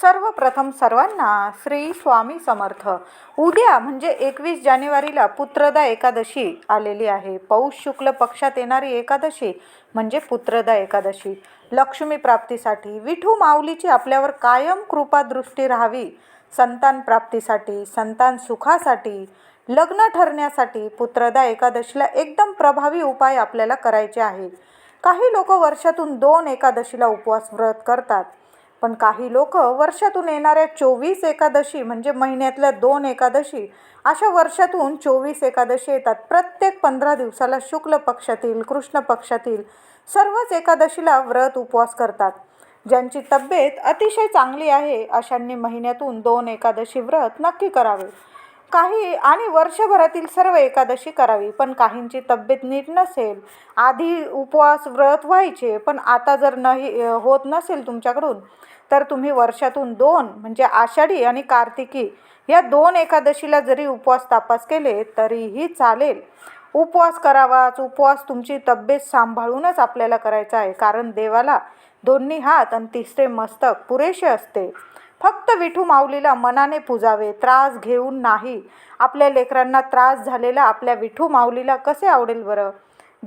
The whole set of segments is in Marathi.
सर्वप्रथम सर्वांना श्री स्वामी समर्थ. उद्या म्हणजे एकवीस जानेवारीला पुत्रदा एकादशी आलेली आहे. पौष शुक्ल पक्षात येणारी एकादशी म्हणजे पुत्रदा एकादशी. लक्ष्मी प्राप्तीसाठी विठू माऊलीची आपल्यावर कायम कृपादृष्टी राहावी. संतान प्राप्तीसाठी संतान सुखासाठी लग्न ठरण्यासाठी पुत्रदा एकादशीला एकदम प्रभावी उपाय आपल्याला करायचे आहे काही लोक वर्षातून दोन एकादशीला उपवास व्रत करतात. पण काही लोक वर्षातून येणाऱ्या चोवीस एकादशी म्हणजे महिन्यातल्या दोन एकादशी अशा वर्षातून चोवीस एकादशी येतात. प्रत्येक पंधरा दिवसाला शुक्ल पक्षातील कृष्ण पक्षातील सर्वच एकादशीला व्रत उपवास करतात. ज्यांची तब्येत अतिशय चांगली आहे अशांनी महिन्यातून दोन एकादशी व्रत नक्की करावे. काही आणि वर्षभरातील सर्व एकादशी करावी पण काहींची तब्येत नीट नसेल. आधी उपवास व्रत व्हायचे पण आता जर नाही होत नसेल तुमच्याकडून तर तुम्ही वर्षातून दोन म्हणजे आषाढी आणि कार्तिकी या दोन एकादशीला जरी उपवास तापास केले तरीही चालेल. उपवास करावाच उपवास तुमची तब्येत सांभाळूनच आपल्याला करायचा आहे कारण देवाला दोन्ही हात आणि तिसरे मस्तक पुरेसे असते. फक्त विठू माऊलीला मनाने पूजावे त्रास घेऊन नाही. आपल्या लेकरांना त्रास झालेला आपल्या विठू माऊलीला कसे आवडेल बरं?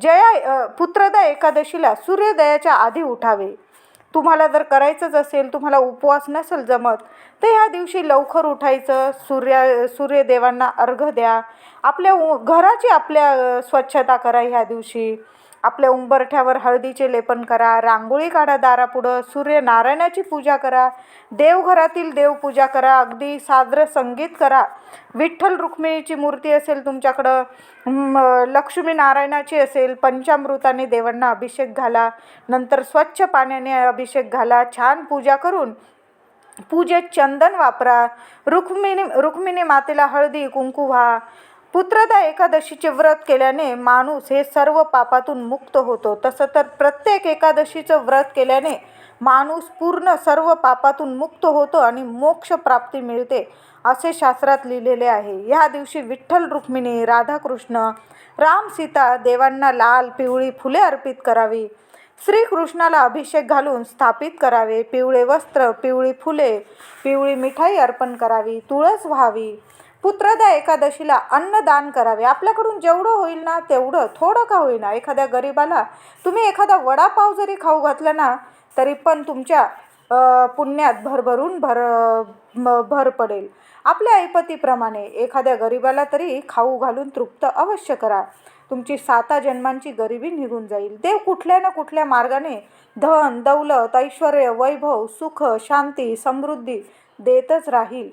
जया पुत्रदा एकादशीला सूर्योदयाच्या आधी उठावे. तुम्हाला जर करायचंच असेल तुम्हाला उपवास नसेल जमत तर ह्या दिवशी लवकर उठायचं सूर्या सूर्यदेवांना अर्घ द्या. आपल्या घराची आपल्या स्वच्छता करा ह्या दिवशी. आपल्या उंबरठ्यावर हळदीचे लेपन करा रांगोळी काढा दारापुढं सूर्यनारायणाची पूजा करा देवघरातील देवपूजा करा अगदी साद्र संगीत करा. विठ्ठल रुक्मिणीची मूर्ती असेल तुमच्याकडं लक्ष्मी नारायणाची असेल पंचामृताने देवांना अभिषेक घाला नंतर स्वच्छ पाण्याने अभिषेक घाला छान पूजा करून पूजेत चंदन वापरा रुक्मिणी रुक्मिणी मातेला हळदी कुंकू व्हा पुत्रदा एकादशीचे व्रत केल्याने माणूस हे सर्व पापातून मुक्त होतो. तसं तर प्रत्येक एकादशीचं व्रत केल्याने माणूस पूर्ण सर्व पापातून मुक्त होतो आणि मोक्ष प्राप्ती मिळते असे शास्त्रात लिहिलेले आहे. ह्या दिवशी विठ्ठल रुक्मिणी राधाकृष्ण राम सीता देवांना लाल पिवळी फुले अर्पित करावी. श्रीकृष्णाला अभिषेक घालून स्थापित करावे. पिवळे वस्त्र पिवळी फुले पिवळी मिठाई अर्पण करावी. तुळस व्हावी. पुत्रदा एकादशीला अन्नदान करावे. आपल्याकडून जेवढं होईल ना तेवढं थोडं का होईना? एखाद्या गरिबाला तुम्ही एखादा वडापाव जरी खाऊ घातला ना तरी पण तुमच्या पुण्यात भरभरून भर भर पडेल. आपल्या ऐपतीप्रमाणे एखाद्या गरिबाला तरी खाऊ घालून तृप्त अवश्य करा. तुमची साता जन्मांची गरिबी निघून जाईल. देव कुठल्या ना कुठल्या मार्गाने धन दौलत ऐश्वर वैभव सुख शांती समृद्धी देतच राहील.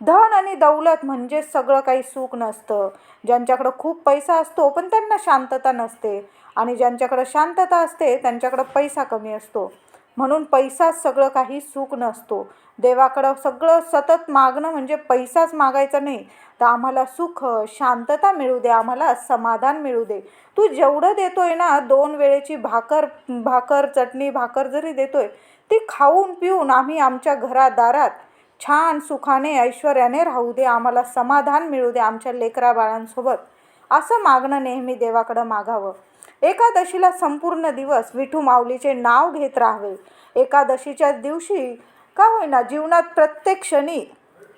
धन आणि दौलत म्हणजे सगळं काही सुख नसतं. ज्यांच्याकडं खूप पैसा असतो पण त्यांना शांतता नसते. आणि ज्यांच्याकडं शांतता असते त्यांच्याकडं पैसा कमी असतो. म्हणून पैसाच सगळं काही सुख नसतो. देवाकडं सगळं सतत मागणं म्हणजे पैसाच मागायचा नाही. तर आम्हाला सुख शांतता मिळू दे आम्हाला समाधान मिळू दे. तू जेवढं देतोय ना दोन वेळेची भाकर भाकर चटणी भाकर जरी देतोय ती खाऊन पिऊन आम्ही आमच्या घरादारात छान सुखाने ऐश्वर्याने राहू दे आम्हाला समाधान मिळू दे आमच्या लेकरा बाळांसोबत. असं मागणं नेहमी देवाकडं मागावं. एकादशीला संपूर्ण दिवस विठू माऊलीचे नाव घेत राहावे. एकादशीच्या दिवशी का होईना जीवनात प्रत्येक क्षणी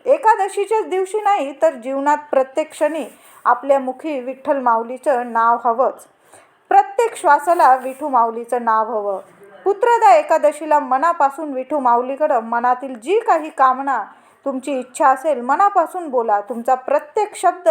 एकादशीच्याच दिवशी नाही तर जीवनात प्रत्येक क्षणी आपल्या मुखी विठ्ठल माऊलीचं नाव हवंच. प्रत्येक श्वासाला विठू माऊलीचं नाव हवं. पुत्रदा एकादशीला मनापासून विठू माऊलीकडं मनातील जी काही कामना तुमची इच्छा असेल मनापासून बोला. तुमचा प्रत्येक शब्द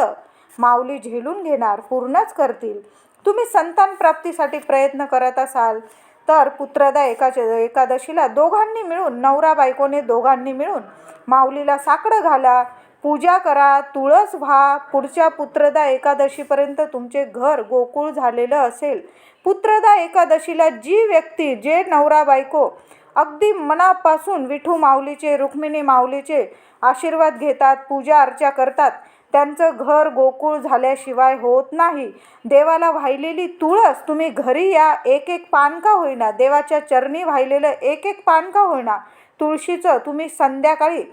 माऊली झेलून घेणार पूर्णच करतील. तुम्ही संतान प्राप्तीसाठी प्रयत्न करत असाल तर पुत्रदा एका एकादशीला दोघांनी मिळून नवरा बायकोने दोघांनी मिळून माऊलीला साकडं घाला. पूजा करा तुळस व्हा पुढच्या पुत्रदा एकादशीपर्यंत तुमचे घर गोकुळ झालेलं असेल. पुत्रदा एकादशीला जी व्यक्ती जे नवरा बायको अगदी मनापासून विठू माऊलीचे रुक्मिणी माऊलीचे आशीर्वाद घेतात पूजा अर्चा करतात त्यांचं घर गोकुळ झाल्याशिवाय होत नाही. देवाला वाहिलेली तुळस तुम्ही घरी या एक एक पान का होईना? देवाच्या चरणी वाहिलेलं एक एक पान का होईना? तुळशीचं तुम्ही संध्याकाळी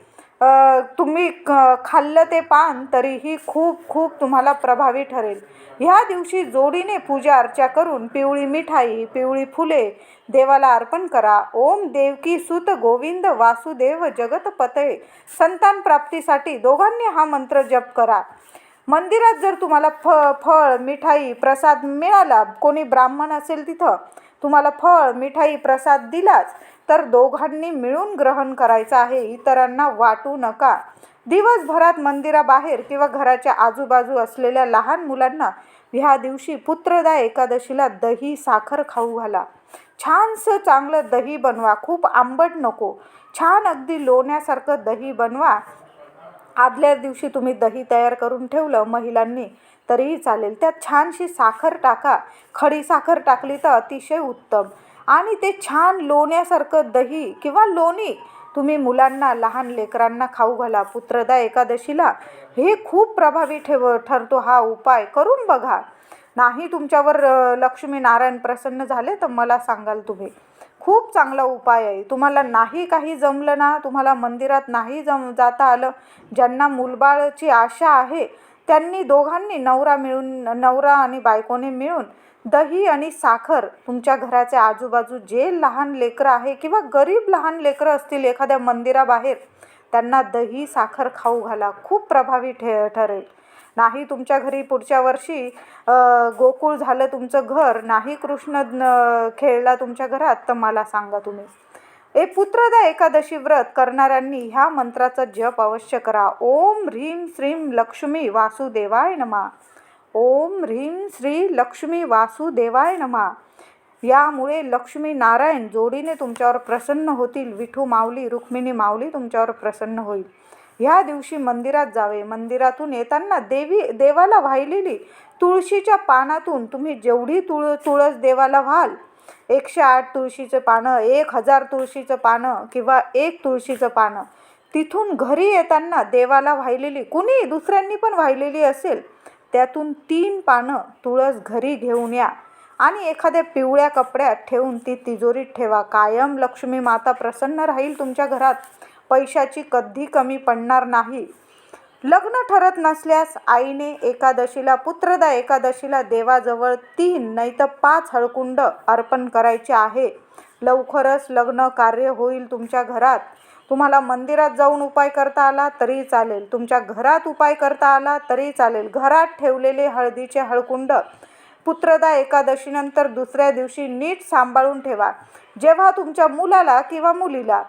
तुम्ही क खाल्लं ते पान तरीही खूप खूप तुम्हाला प्रभावी ठरेल. ह्या दिवशी जोडीने पूजा अर्चा करून पिवळी मिठाई पिवळी फुले देवाला अर्पण करा. ओम देवकी सुत गोविंद वासुदेव जगतपते संतान प्राप्तीसाठी दोघांनी हा मंत्र जप करा. मंदिरात जर तुम्हाला फ फळ मिठाई प्रसाद मिळाला कोणी ब्राह्मण असेल तिथं तुम्हाला फळ मिठाई प्रसाद दिलाच तर दोघांनी मिळून ग्रहण करायचं आहे. इतरांना वाटू नका. दिवसभरात मंदिराबाहेर किंवा घराच्या आजूबाजू असलेल्या लहान मुलांना ह्या दिवशी पुत्रदा एकादशीला दही साखर खाऊ घाला. छानसं चांगलं दही बनवा. खूप आंबट नको. छान अगदी लोण्यासारखं दही बनवा. आदल्या दिवशी तुम्ही दही तयार करून ठेवलं. महिलांनी तरीही चालेल. त्यात छानशी साखर टाका. खडी साखर टाकली तर अतिशय उत्तम. आणि ते छान लोण्यासारखं दही किंवा लोणी तुम्ही मुलांना लहान लेकरांना खाऊ घाला. पुत्रदा एकादशीला हे खूप प्रभावी ठेव ठरतो हा उपाय. करून बघा. नाही तुमच्यावर लक्ष्मीनारायण लक्ष्मी नारायण प्रसन्न झाले तर मला सांगाल तुम्ही. खूप चांगला उपाय आहे. तुम्हाला नाही काही जमलं ना तुम्हाला मंदिरात नाही जम जाता आलं ज्यांना मुलबाळची आशा आहे त्यांनी दोघांनी नवरा मिळून नवरा आणि बायकोने मिळून दही आणि साखर तुमच्या घराच्या आजूबाजू जे लहान लेकरं आहे किंवा गरीब लहान लेकरं असतील एखाद्या मंदिराबाहेर त्यांना दही साखर खाऊ घाला. खूप प्रभावी ठे ठरेल. नाही तुमच्या घरी पुढच्या वर्षी गोकुळ झालं तुमचं घर नाही कृष्ण न- खेळला तुमच्या घरात तर मला सांगा तुम्ही. पुत्रदा एकादशी व्रत करणाऱ्यांनी ह्या मंत्राचा जप अवश्य करा. ओम ह्रीम श्रीम लक्ष्मी वासुदेवाय नमा. ओम ह्रीम श्री लक्ष्मी वासुदेवाय नमा. यामुळे लक्ष्मी नारायण जोडीने तुमच्यावर प्रसन्न होतील. विठू माऊली रुक्मिणी माऊली तुमच्यावर प्रसन्न होईल. ह्या दिवशी मंदिरात जावे. मंदिरातून येताना देवी देवाला वाहिलेली तुळशीच्या पानातून तुम्ही जेवढी तुळ तुळस देवाला व्हाल एकशे आठ तुळशीचं पानं एक हजार तुळशीचं पानं किंवा एक तुळशीचं पानं. तिथून घरी येताना देवाला वाहिलेली कुणी? दुसऱ्यांनी पण वाहिलेली असेल. त्यातून तीन पानं तुळस घरी घेऊन या. आणि एखाद्या पिवळ्या कपड्यात ठेवून ती तिजोरीत ठेवा. कायम लक्ष्मी माता प्रसन्न राहील तुमच्या घरात. पैशाची कधी कमी पडणार नाही. लग्न ठरत नसल्यास आईने एकादशीला पुत्रदा एकादशीला देवाजवळ तीन नाही तर पाच हळकुंड अर्पण करायचे आहे. लवकरच लग्न कार्य होईल तुमच्या घरात. तुम्हाला मंदिरात जाऊन उपाय करता आला तरी चालेल. तुमच्या घरात उपाय करता आला तरी चालेल. घरात ठेवलेले हळदीचे हळकुंड पुत्रदा एकादशीनंतर दुसऱ्या दिवशी नीट सांभाळून ठेवा. जेव्हा तुमच्या मुलाला किंवा मुलीला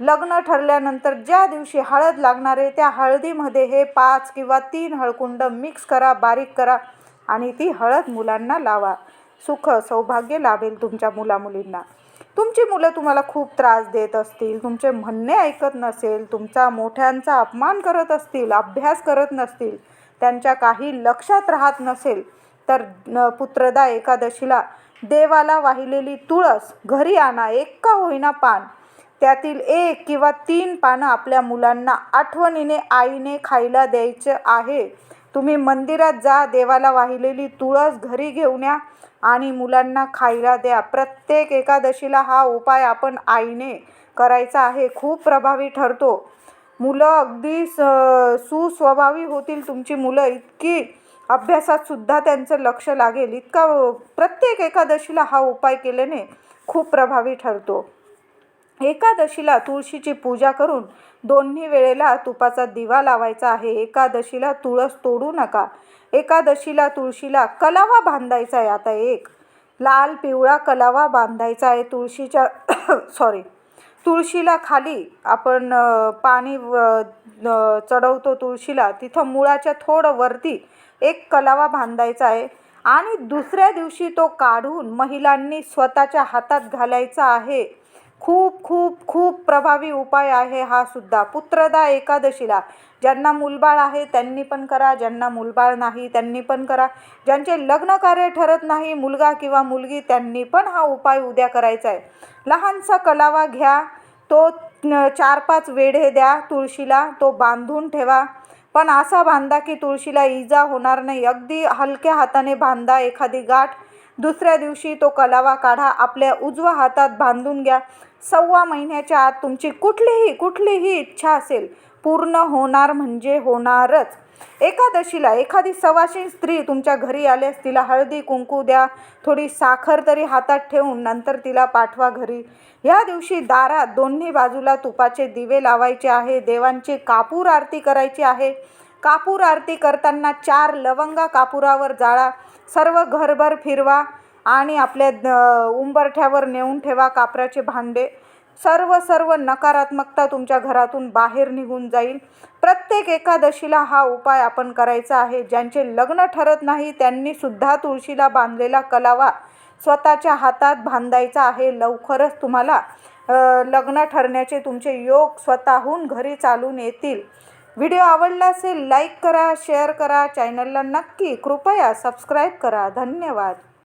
लग्न ठरल्यानंतर ज्या दिवशी हळद लागणार आहे त्या हळदीमध्ये हे पाच किंवा तीन हळकुंड मिक्स करा बारीक करा आणि ती हळद मुलांना लावा. सुख सौभाग्य लाभेल तुमच्या मुलामुलींना. तुमची मुलं तुम्हाला खूप त्रास देत असतील तुमचे म्हणणे ऐकत नसेल तुमचा मोठ्यांचा अपमान करत असतील अभ्यास करत नसतील त्यांच्या काही लक्षात राहत नसेल तर न- पुत्रदा एकादशीला देवाला वाहिलेली तुळस घरी आणा एक का होईना पान. त्यातील एक किंवा तीन पानं आपल्या मुलांना आठवणीने आईने खायला द्यायचं आहे. तुम्ही मंदिरात जा देवाला वाहिलेली तुळस घरी घेऊन या आणि मुलांना खायला द्या. प्रत्येक एकादशीला हा उपाय आपण आईने करायचा आहे खूप प्रभावी ठरतो. मुलं अगदी स सुस्वभावी होतील तुमची मुलं इतकी अभ्यासात सुद्धा त्यांचं लक्ष लागेल. इतका प्रत्येक एकादशीला हा उपाय केल्याने खूप प्रभावी ठरतो. एकादशीला तुळशीची पूजा करून दोन्ही वेळेला तुपाचा दिवा लावायचा आहे. एकादशीला तुळस तोडू नका. एकादशीला तुळशीला कलावा बांधायचा आहे. आता एक लाल पिवळा कलावा बांधायचा आहे तुळशीच्या सॉरी तुळशीला खाली आपण पाणी व- चढवतो तुळशीला. तिथं मुळाच्या थोडं वरती एक कलावा बांधायचा आहे. आणि दुसऱ्या दिवशी तो काढून महिलांनी स्वतःच्या हातात घालायचा आहे. खूप खूप खूप प्रभावी उपाय आहे हा सुद्धा. पुत्रदा एकादशीला ज्यांना मुलबाळ आहे त्यांनी पण करा ज्यांना मुलबाळ नाही त्यांनी पण करा. ज्यांचे लग्न कार्य ठरत नाही मुलगा किंवा मुलगी त्यांनी पण हा उपाय उद्या करायचा आहे. लहानसा कलावा घ्या तो चार पाच वेढे द्या तुळशीला तो बांधून ठेवा. पण असा बांधा की तुळशीला इजा होणार नाही. अगदी हलक्या हाताने बांधा एखादी गाठ दुसऱ्या दिवशी तो कलावा काढा आपल्या उजव्या हातात बांधून घ्या. सव्वा महिन्याच्या आत तुमची कुठलीही कुठलीही इच्छा असेल पूर्ण होणार म्हणजे होणारच. एकादशीला एखादी सवाशीण स्त्री तुमच्या घरी आल्यास तिला हळदी कुंकू द्या थोडी साखर तरी हातात ठेवून नंतर तिला पाठवा घरी. ह्या दिवशी दारात दोन्ही बाजूला तुपाचे दिवे लावायचे आहे देवांची कापूर आरती करायची आहे. कापूर आरती करताना चार लवंगा कापुरावर जाळा सर्व घरभर फिरवा आणि आपल्या उंबरठ्यावर नेऊन ठेवा कापराचे भांडे. सर्व सर्व नकारात्मकता तुमच्या घरातून बाहेर निघून जाईल. प्रत्येक एकादशीला हा उपाय आपण करायचा आहे. ज्यांचे लग्न ठरत नाही त्यांनी सुद्धा तुळशीला बांधलेला कलावा स्वतःच्या हातात बांधायचा आहे. लवकरच तुम्हाला लग्न ठरण्याचे तुमचे योग स्वतःहून घरी चालून येतील. व्हिडिओ आवडला असेल लाईक करा शेअर करा. चॅनलला नक्की कृपया सबस्क्राईब करा. धन्यवाद.